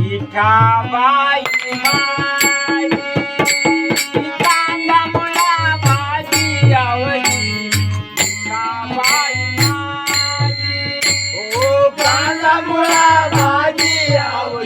विठाबाई माझी कांदा मुळा भाजी आवडी विठाबाई ओ कांदा मुळा भाजी आवडी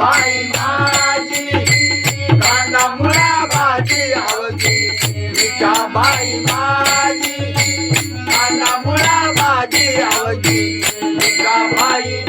बाई माझी कांदा मुळा भाजी आवडी बाई माझी कांदा मुळा भाजी बाई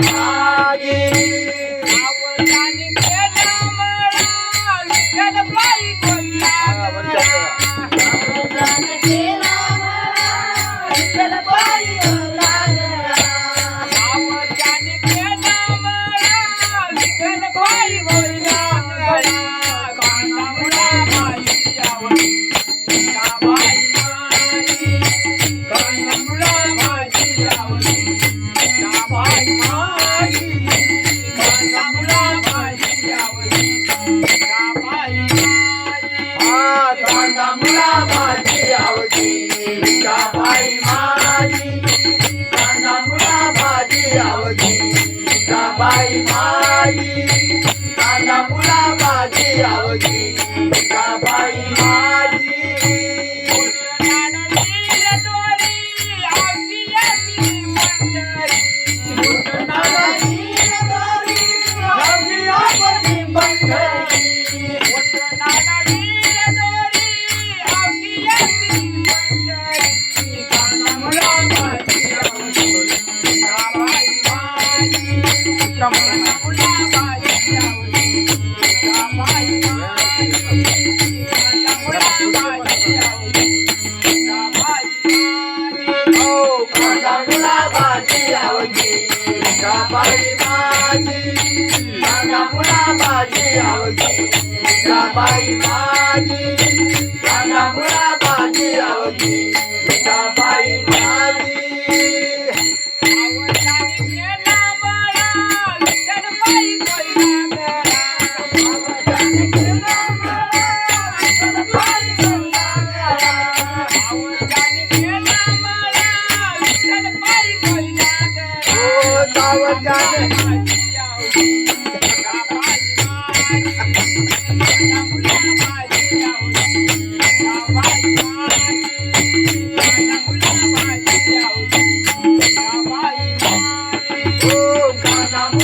आ, कांदा मुळा भाजी आवडी बाई माझी कांदा मुळा भाजी आवडी बाई माझी बाई माझी कांदा मुळा आवडी बाई माझी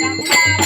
Yeah.